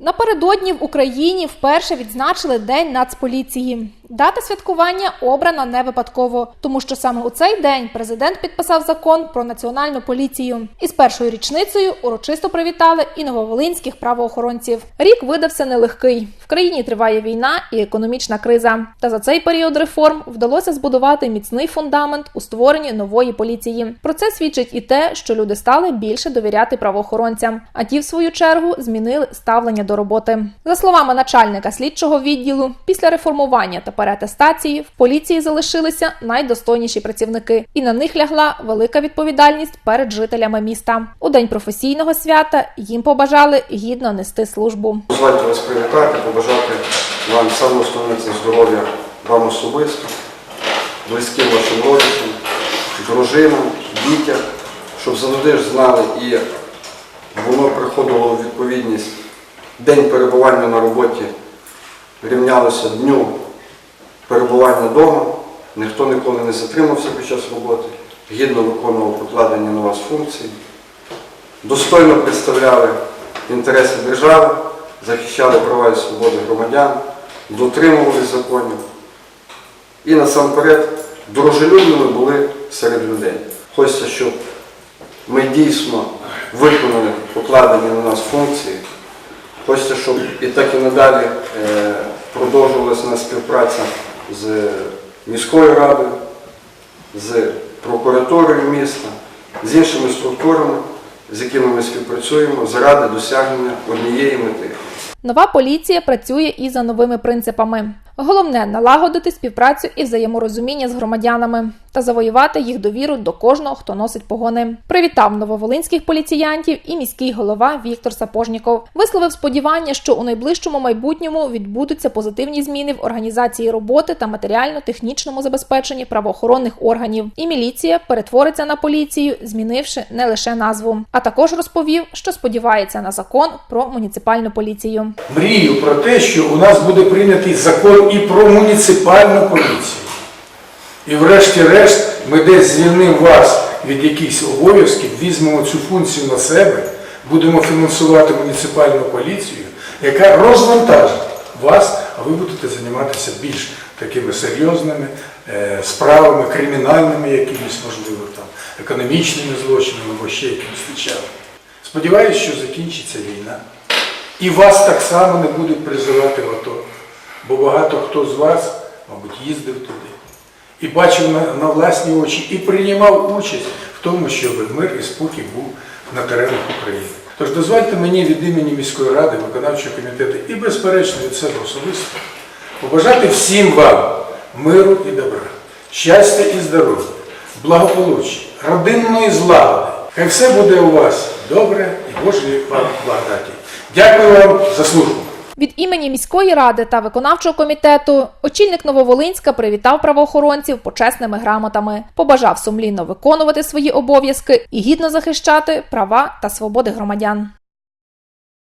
Напередодні в Україні вперше відзначили День Нацполіції. Дата святкування обрана не випадково, тому що саме у цей день президент підписав закон про національну поліцію. І з першою річницею урочисто привітали і нововолинських правоохоронців. Рік видався нелегкий. В країні триває війна і економічна криза. Та за цей період реформ вдалося збудувати міцний фундамент у створенні нової поліції. Про це свідчить і те, що люди стали більше довіряти правоохоронцям, а ті, в свою чергу, змінили ставлення до роботи. За словами начальника слідчого відділу, після реформування та переатестації в поліції залишилися найдостойніші працівники, і на них лягла велика відповідальність перед жителями міста. У день професійного свята їм побажали гідно нести службу. Дозвольте вас привітати, побажати вам основне це здоров'я вам особисто, близьким вашим родичам, дружинам, дітям, щоб завжди ж знали і воно приходило у відповідність. День перебування на роботі рівнялося дню перебування вдома, ніхто ніколи не затримався під час роботи, гідно виконував покладені на вас функції, достойно представляли інтереси держави, захищали права і свободи громадян, дотримувались законів і насамперед дружелюбними були серед людей. Хочеться, щоб ми дійсно виконали покладені на нас функції. Хочеться, щоб і так і надалі е, продовжувалася наша співпраця з міською радою, з прокуратурою міста, з іншими структурами, з якими ми співпрацюємо заради досягнення однієї мети. Нова поліція працює і за новими принципами. Головне налагодити співпрацю і взаєморозуміння з громадянами та завоювати їх довіру до кожного, хто носить погони. Привітав нововолинських поліціянтів і міський голова Віктор Сапожніков. Висловив сподівання, що у найближчому майбутньому відбудуться позитивні зміни в організації роботи та матеріально-технічному забезпеченні правоохоронних органів. І міліція перетвориться на поліцію, змінивши не лише назву. А також розповів, що сподівається на закон про муніципальну поліцію. мрію про те, що у нас буде прийнятий закон і про муніципальну поліцію. І врешті-решт ми десь звільнимо вас від якихось обов'язків, візьмемо цю функцію на себе, будемо фінансувати муніципальну поліцію, яка розвантажить вас, а ви будете займатися більш такими серйозними е, справами, кримінальними якимись, можливо, там, економічними злочинами або ще якимись речами. Сподіваюся, що закінчиться війна. І вас так само не будуть призивати в АТО. Бо багато хто з вас, мабуть, їздив туди і бачив на, на власні очі і приймав участь в тому, щоб мир і спокій був на теренах України. Тож дозвольте мені від імені міської ради, виконавчого комітету і, безперечно, від себе особисто побажати всім вам миру і добра, щастя і здоров'я, благополуччя, родинної злагоди. Хай все буде у вас добре і Божої вам благодаті. Дякую вам за службу. Від імені міської ради та виконавчого комітету очільник Нововолинська привітав правоохоронців почесними грамотами, побажав сумлінно виконувати свої обов'язки і гідно захищати права та свободи громадян.